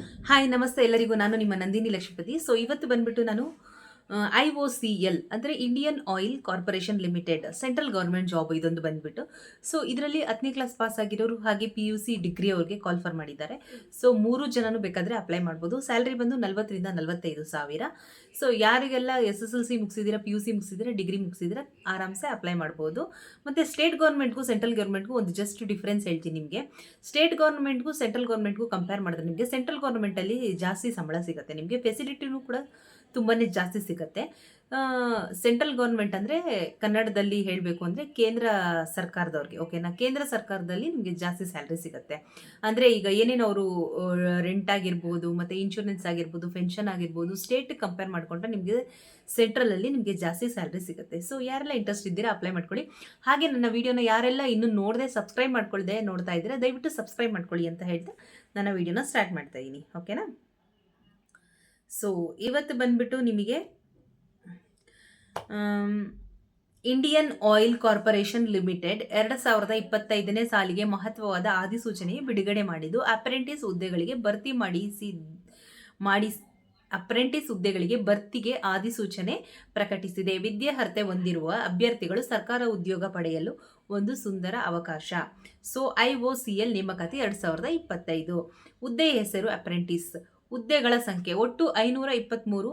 Hi ನಮಸ್ತೆ ಎಲ್ಲರಿಗೂ. ನಾನು ನಿಮ್ಮ ನಂದಿನಿ ಲಕ್ಷ್ಮೀಪತಿ ಸೊ ಇವತ್ತು ಬಂದ್ಬಿಟ್ಟು ನಾನು ಐ ಒ ಸಿ ಎಲ್ ಅಂದರೆ Indian oil corporation limited central government job ಇದೊಂದು ಬಂದ್ಬಿಟ್ಟು. ಸೊ ಇದರಲ್ಲಿ ಹತ್ತನೇ ಕ್ಲಾಸ್ ಪಾಸ್ ಆಗಿರೋರು ಹಾಗೆ ಪಿ ಯು ಸಿ ಡಿಗ್ರಿ ಅವ್ರಿಗೆ ಕಾಲ್ಫರ್ ಮಾಡಿದ್ದಾರೆ. ಸೊ ಮೂರು ಜನನು ಬೇಕಾದರೆ ಅಪ್ಲೈ ಮಾಡ್ಬೋದು. ಸ್ಯಾಲ್ರಿ ಬಂದು ನಲ್ವತ್ತರಿಂದ ನಲವತ್ತೈದು ಸಾವಿರ. ಸೊ ಯಾರಿಗೆಲ್ಲ ಎಸ್ ಎಸ್ ಎಲ್ ಸಿ ಮುಗಿಸಿದಿರ ಪಿ ಯು ಸಿ ಮುಗಿಸಿದ್ರೆ ಡಿಗ್ರಿ ಮುಗಿಸಿದ್ರೆ, ಆರಾಮ್ಸೆ ಅಪ್ಲೈ ಮಾಡ್ಬೋದು. ಮತ್ತು ಸ್ಟೇಟ್ ಗೌರ್ಮೆಂಟ್ಗೂ ಸೆಂಟ್ರಲ್ ಗೌರ್ಮೆಂಟ್ಗೂ ಒಂದು ಜಸ್ಟ್ ಡಿಫ್ರೆನ್ಸ್ ಹೇಳ್ತೀನಿ ನಿಮಗೆ. ಸ್ಟೇಟ್ ಗೌರ್ಮೆಂಟ್ಗೂ ಸೆಂಟ್ರಲ್ ಗೌರ್ಮೆಂಟ್ಗೂ ಕಂಪೇರ್ ಮಾಡಿದ್ರೆ ನಿಮಗೆ ಸೆಂಟ್ರಲ್ ಗೌರ್ಮೆಂಟಲ್ಲಿ ಜಾಸ್ತಿ ಸಂಬಳ ಸಿಗುತ್ತೆ. ನಿಮಗೆ ಫೆಸಿಲಿಟಿನೂ ಕೂಡ ತುಂಬಾ ಜಾಸ್ತಿ ಸಿಗುತ್ತೆ. ಸೆಂಟ್ರಲ್ ಗೌರ್ಮೆಂಟ್ ಅಂದರೆ ಕನ್ನಡದಲ್ಲಿ ಹೇಳಬೇಕು ಅಂದರೆ ಕೇಂದ್ರ ಸರ್ಕಾರದವ್ರಿಗೆ ಓಕೆನಾ ಕೇಂದ್ರ ಸರ್ಕಾರದಲ್ಲಿ ನಿಮಗೆ ಜಾಸ್ತಿ ಸ್ಯಾಲ್ರಿ ಸಿಗುತ್ತೆ. ಅಂದರೆ ಈಗ ಏನೇನು ಅವರು ರೆಂಟ್ ಆಗಿರ್ಬೋದು, ಮತ್ತು ಇನ್ಶೂರೆನ್ಸ್ ಆಗಿರ್ಬೋದು ಪೆನ್ಷನ್ ಆಗಿರ್ಬೋದು ಸ್ಟೇಟ್ ಕಂಪೇರ್ ಮಾಡಿಕೊಂಡ್ರೆ ನಿಮಗೆ ಸೆಂಟ್ರಲಲ್ಲಿ ನಿಮಗೆ ಜಾಸ್ತಿ ಸ್ಯಾಲ್ರಿ ಸಿಗುತ್ತೆ. ಸೊ ಯಾರೆಲ್ಲ ಇಂಟ್ರೆಸ್ಟ್ ಇದ್ದೀರಾ ಅಪ್ಲೈ ಮಾಡ್ಕೊಳ್ಳಿ. ಹಾಗೆ ನನ್ನ ವೀಡಿಯೋನ ಯಾರೆಲ್ಲ ಇನ್ನೂ ನೋಡದೆ ಸಬ್ಸ್ಕ್ರೈಬ್ ಮಾಡ್ಕೊಳ್ಳದೆ ನೋಡ್ತಾ ಇದ್ದೀರಾ, ದಯವಿಟ್ಟು ಸಬ್ಸ್ಕ್ರೈಬ್ ಮಾಡ್ಕೊಳ್ಳಿ ಅಂತ ಹೇಳ್ತಾ ನನ್ನ ವೀಡಿಯೋನ ಸ್ಟಾರ್ಟ್ ಮಾಡ್ತಾ ಇದ್ದೀನಿ ಓಕೆನಾ ಸೊ ಇವತ್ತು ಬಂದ್ಬಿಟ್ಟು ನಿಮಗೆ ಇಂಡಿಯನ್ ಆಯಿಲ್ ಕಾರ್ಪೊರೇಷನ್ ಲಿಮಿಟೆಡ್ ಎರಡು ಸಾವಿರದ ಇಪ್ಪತ್ತೈದನೇ ಸಾಲಿಗೆ ಮಹತ್ವವಾದ ಅಧಿಸೂಚನೆ ಬಿಡುಗಡೆ ಮಾಡಿದ್ದು ಅಪ್ರೆಂಟಿಸ್ ಹುದ್ದೆಗಳಿಗೆ ಭರ್ತಿ ಮಾಡಿಸಿ ಮಾಡಿ ಅಪ್ರೆಂಟಿಸ್ ಹುದ್ದೆಗಳಿಗೆ ಭರ್ತಿಗೆ ಅಧಿಸೂಚನೆ ಪ್ರಕಟಿಸಿದೆ. ವಿದ್ಯಾರ್ಹತೆ ಹೊಂದಿರುವ ಅಭ್ಯರ್ಥಿಗಳು ಸರ್ಕಾರ ಉದ್ಯೋಗ ಪಡೆಯಲು ಒಂದು ಸುಂದರ ಅವಕಾಶ. So I O C L ನೇಮಕಾತಿ ಎರಡು ಸಾವಿರದ ಇಪ್ಪತ್ತೈದು. ಹುದ್ದೆಯ ಹೆಸರು ಅಪ್ರೆಂಟಿಸ್ ಹುದ್ದೆಗಳ ಸಂಖ್ಯೆ. ಒಟ್ಟು ಐನೂರ ಇಪ್ಪತ್ತ್ಮೂರು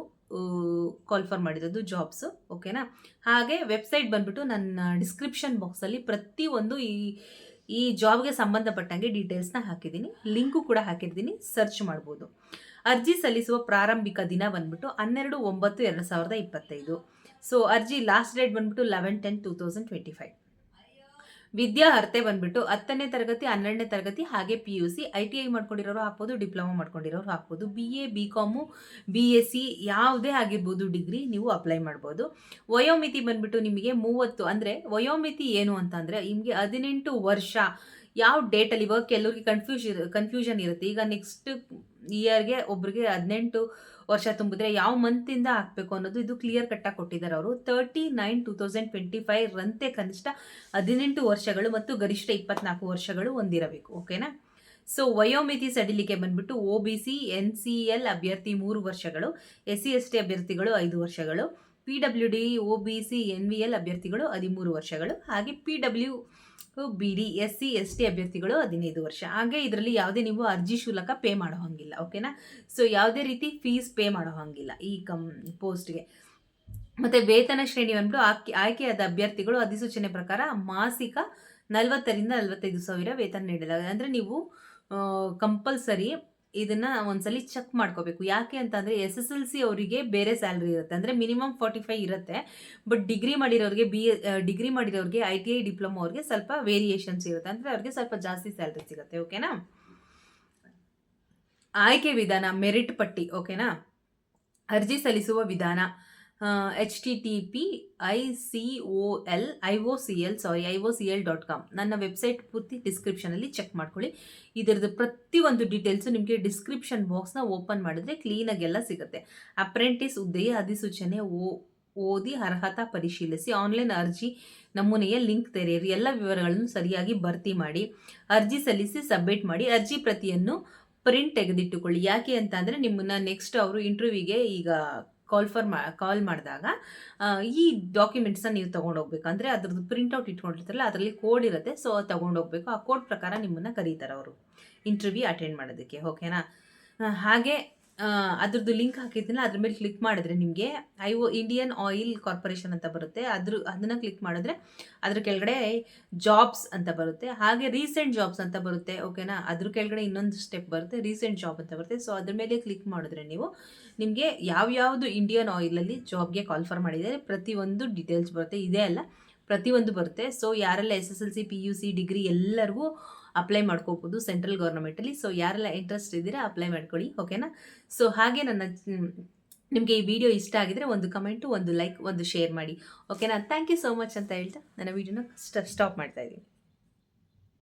ಕಾಲ್ಫರ್ ಮಾಡಿರೋದು ಜಾಬ್ಸು ಓಕೆನಾ ಹಾಗೆ ವೆಬ್ಸೈಟ್ ಬಂದ್ಬಿಟ್ಟು ನನ್ನ ಡಿಸ್ಕ್ರಿಪ್ಷನ್ ಬಾಕ್ಸಲ್ಲಿ ಪ್ರತಿಯೊಂದು ಈ ಈ ಜಾಬ್ಗೆ ಸಂಬಂಧಪಟ್ಟಂಗೆ ಡೀಟೇಲ್ಸ್ನ ಹಾಕಿದ್ದೀನಿ. ಲಿಂಕು ಕೂಡ ಹಾಕಿದ್ದೀನಿ ಸರ್ಚ್ ಮಾಡ್ಬೋದು. ಅರ್ಜಿ ಸಲ್ಲಿಸುವ ಪ್ರಾರಂಭಿಕ ದಿನ ಬಂದ್ಬಿಟ್ಟು ಹನ್ನೆರಡು ಒಂಬತ್ತು ಎರಡು ಸಾವಿರದ ಇಪ್ಪತ್ತೈದು. ಸೊ ಅರ್ಜಿ ಲಾಸ್ಟ್ ಡೇಟ್ ಬಂದ್ಬಿಟ್ಟು eleven ten two thousand twenty five ವಿದ್ಯಾರ್ಹತೆ ಬಂದ್ಬಿಟ್ಟು ಹತ್ತನೇ ತರಗತಿ, ಹನ್ನೆರಡನೇ ತರಗತಿ ಹಾಗೆ P U C I T I ಮಾಡ್ಕೊಂಡಿರೋರು ಹಾಕ್ಬೋದು, ಡಿಪ್ಲೊಮಾ ಮಾಡ್ಕೊಂಡಿರೋರು ಹಾಕ್ಬೋದು. B A B com B S C ಯಾವುದೇ ಆಗಿರ್ಬೋದು ಡಿಗ್ರಿ ನೀವು ಅಪ್ಲೈ ಮಾಡ್ಬೋದು. ವಯೋಮಿತಿ ಬಂದ್ಬಿಟ್ಟು ನಿಮಗೆ ಮೂವತ್ತು ಅಂದರೆ ವಯೋಮಿತಿ ಏನು ಅಂತಂದರೆ, ನಿಮಗೆ ಹದಿನೆಂಟು ವರ್ಷ ಯಾವ ಡೇಟಲ್ಲಿ ಇವಾಗ ಕೆಲವ್ರಿಗೆ ಕನ್ಫ್ಯೂಷ್ ಕನ್ಫ್ಯೂಷನ್ ಇರುತ್ತೆ. ಈಗ ನೆಕ್ಸ್ಟ್ ಇಯರ್ಗೆ ಒಬ್ರಿಗೆ ಹದಿನೆಂಟು ವರ್ಷ ತುಂಬಿದ್ರೆ ಯಾವ ಮಂತಿಂದ ಹಾಕ್ಬೇಕು ಅನ್ನೋದು ಇದು ಕ್ಲಿಯರ್ ಕಟ್ಟಾಗಿ ಕೊಟ್ಟಿದ್ದಾರೆ ಅವರು. Thirty nine two thousand twenty five ರಂತೆ ಕನಿಷ್ಠ ಹದಿನೆಂಟು ವರ್ಷಗಳು ಮತ್ತು ಗರಿಷ್ಠ ಇಪ್ಪತ್ನಾಲ್ಕು ವರ್ಷಗಳು ಹೊಂದಿರಬೇಕು. ಓಕೆನಾ ಸೊ ವಯೋಮಿತಿ ಸಡಿಲಿಕೆ ಬಂದ್ಬಿಟ್ಟು O B C N C L ಅಭ್ಯರ್ಥಿ ಮೂರು ವರ್ಷಗಳು ಎಸ್ ಸಿ ಎಸ್ ಟಿ ಅಭ್ಯರ್ಥಿಗಳು ಐದು ವರ್ಷಗಳು. P W D O B C N V L ಅಭ್ಯರ್ಥಿಗಳು ಹದಿಮೂರು ವರ್ಷಗಳು, ಹಾಗೆ P W B D S C S T ಅಭ್ಯರ್ಥಿಗಳು ಹದಿನೈದು ವರ್ಷ. ಹಾಗೆ ಇದರಲ್ಲಿ ಯಾವುದೇ ನೀವು ಅರ್ಜಿ ಶುಲ್ಕ ಪೇ ಮಾಡೋ ಹಾಗಿಲ್ಲ ಓಕೆನಾ ಸೊ ಯಾವುದೇ ರೀತಿ ಫೀಸ್ ಪೇ ಮಾಡೋ ಹಾಗಿಲ್ಲ ಈ ಕಮ್ ಪೋಸ್ಟ್ಗೆ ಮತ್ತು ವೇತನ ಶ್ರೇಣಿ ಬಂದ್ಬಿಟ್ಟು ಆಕೆ, ಆಯ್ಕೆಯಾದ ಅಭ್ಯರ್ಥಿಗಳು ಅಧಿಸೂಚನೆ ಪ್ರಕಾರ ಮಾಸಿಕ ನಲವತ್ತರಿಂದ ನಲವತ್ತೈದು ಸಾವಿರ ವೇತನ ನೀಡಲಾಗಿದೆ. ಅಂದರೆ ನೀವು ಕಂಪಲ್ಸರಿ ಇದನ್ನ ಒಂದ್ಸಲಿ ಚೆಕ್ ಮಾಡ್ಕೋಬೇಕು. ಯಾಕೆ ಅಂತಂದರೆ ಎಸ್ ಎಸ್ ಎಲ್ ಸಿ ಅವರಿಗೆ ಬೇರೆ ಸ್ಯಾಲ್ರಿ ಇರುತ್ತೆ. ಅಂದರೆ ಮಿನಿಮಮ್ ಫಾರ್ಟಿ ಫೈವ್ ಇರುತ್ತೆ. ಬಟ್ ಡಿಗ್ರಿ ಮಾಡಿರೋರಿಗೆ ಬಿ ಡಿಗ್ರಿ ಮಾಡಿರೋರಿಗೆ ಐ ಟಿ ಐ ಡಿಪ್ಲೊಮಾ ಅವ್ರಿಗೆ ಸ್ವಲ್ಪ ವೇರಿಯೇಷನ್ಸ್ ಇರುತ್ತೆ. ಅಂದರೆ ಅವ್ರಿಗೆ ಸ್ವಲ್ಪ ಜಾಸ್ತಿ ಸ್ಯಾಲ್ರಿ ಸಿಗುತ್ತೆ. ಓಕೆನಾ ಆಯ್ಕೆ ವಿಧಾನ ಮೆರಿಟ್ ಪಟ್ಟಿ. ಓಕೆನಾ ಅರ್ಜಿ ಸಲ್ಲಿಸುವ ವಿಧಾನ. H T T P I C O L I O C L sorry I O C L dot com ನನ್ನ ವೆಬ್ಸೈಟ್ ಪೂರ್ತಿ ಡಿಸ್ಕ್ರಿಪ್ಷನಲ್ಲಿ ಚೆಕ್ ಮಾಡ್ಕೊಳ್ಳಿ. ಇದರದ್ದು ಪ್ರತಿಯೊಂದು ಡೀಟೇಲ್ಸು ನಿಮಗೆ ಡಿಸ್ಕ್ರಿಪ್ಷನ್ ಬಾಕ್ಸ್ನ ಓಪನ್ ಮಾಡಿದ್ರೆ ಕ್ಲೀನಾಗಿ ಎಲ್ಲ ಸಿಗುತ್ತೆ. ಅಪ್ರೆಂಟಿಸ್ ಹುದ್ದೆಯ ಅಧಿಸೂಚನೆ ಓ, ಓದಿ ಅರ್ಹತಾ ಪರಿಶೀಲಿಸಿ. ಆನ್ಲೈನ್ ಅರ್ಜಿ ನಮೂನೆಯ ಲಿಂಕ್ ತೆರೆಯಿರಿ. ಎಲ್ಲ ವಿವರಗಳನ್ನು ಸರಿಯಾಗಿ ಭರ್ತಿ ಮಾಡಿ, ಅರ್ಜಿ ಸಲ್ಲಿಸಿ ಸಬ್ಮಿಟ್ ಮಾಡಿ. ಅರ್ಜಿ ಪ್ರತಿಯನ್ನು ಪ್ರಿಂಟ್ ತೆಗೆದಿಟ್ಟುಕೊಳ್ಳಿ. ಯಾಕೆ ಅಂತ ಅಂದರೆ ನಿಮ್ಮನ್ನ ನೆಕ್ಸ್ಟ್ ಅವರು ಇಂಟರ್ವ್ಯೂಗೆ ಈಗ ಕಾಲ್ ಫಾರ್ ಕಾಲ್ ಮಾಡಿದಾಗ ಈ ಡಾಕ್ಯುಮೆಂಟ್ಸನ್ನ ನೀವು ತೊಗೊಂಡೋಗ್ಬೇಕು. ಅಂದರೆ ಅದ್ರದ್ದು ಪ್ರಿಂಟ್ಔಟ್ ಇಟ್ಕೊಂಡಿರ್ತಾರಲ್ಲ, ಅದರಲ್ಲಿ ಕೋಡ್ ಇರುತ್ತೆ ಸೊ ತೊಗೊಂಡೋಗ್ಬೇಕು. ಆ ಕೋಡ್ ಪ್ರಕಾರ ನಿಮ್ಮನ್ನು ಕರೀತಾರೆ ಅವರು. ಇಂಟರ್ವ್ಯೂ ಅಟೆಂಡ್ ಮಾಡೋದಕ್ಕೆ ಓಕೆನಾ ಹಾಗೆ ಅದ್ರದ್ದು ಲಿಂಕ್ ಹಾಕಿರ್ತೀನಲ್ಲ, ಅದ್ರ ಮೇಲೆ ಕ್ಲಿಕ್ ಮಾಡಿದ್ರೆ ನಿಮಗೆ I O Indian oil corporation ಅಂತ ಬರುತ್ತೆ. ಅದ್ರ, ಅದನ್ನು ಕ್ಲಿಕ್ ಮಾಡಿದ್ರೆ ಅದ್ರ ಕೆಳಗಡೆ ಜಾಬ್ಸ್ ಅಂತ ಬರುತ್ತೆ. ಹಾಗೆ ರೀಸೆಂಟ್ ಜಾಬ್ಸ್ ಅಂತ ಬರುತ್ತೆ, ಓಕೆನಾ? ಅದ್ರ ಕೆಳಗಡೆ ಇನ್ನೊಂದು ಸ್ಟೆಪ್ ಬರುತ್ತೆ, ರೀಸೆಂಟ್ ಜಾಬ್ ಅಂತ ಬರುತ್ತೆ. ಸೊ ಅದ್ರ ಮೇಲೆ ಕ್ಲಿಕ್ ಮಾಡಿದ್ರೆ ನೀವು ನಿಮಗೆ ಯಾವ್ಯಾವುದು ಇಂಡಿಯನ್ ಆಯಿಲಲ್ಲಿ ಜಾಬ್ಗೆ ಕಾಲ್ಫರ್ ಮಾಡಿದ್ದಾರೆ ಪ್ರತಿಯೊಂದು ಡೀಟೇಲ್ಸ್ ಬರುತ್ತೆ. ಇದೇ ಅಲ್ಲ ಪ್ರತಿಯೊಂದು ಬರುತ್ತೆ. ಸೊ ಯಾರೆಲ್ಲ S S L C P U C degree ಎಲ್ಲರಿಗೂ ಅಪ್ಲೈ ಮಾಡ್ಕೋಬೋದು ಸೆಂಟ್ರಲ್ ಗೌರ್ಮೆಂಟಲ್ಲಿ ಸೊ ಯಾರೆಲ್ಲ ಇಂಟ್ರೆಸ್ಟ್ ಇದ್ದೀರಾ ಅಪ್ಲೈ ಮಾಡ್ಕೊಳ್ಳಿ ಓಕೆನಾ ಸೊ ಹಾಗೆ ನನ್ನ ನಿಮಗೆ ಈ ವಿಡಿಯೋ ಇಷ್ಟ ಆಗಿದ್ರೆ ಒಂದು ಕಮೆಂಟು ಒಂದು ಲೈಕ್ ಒಂದು ಶೇರ್ ಮಾಡಿ ಓಕೆನಾ ಥ್ಯಾಂಕ್ ಯು ಸೋ ಮಚ್ ಅಂತ ಹೇಳ್ತಾ ನನ್ನ ವೀಡಿಯೋನ ಸ್ಟಾಪ್ ಮಾಡ್ತಾ ಇದ್ದೀನಿ.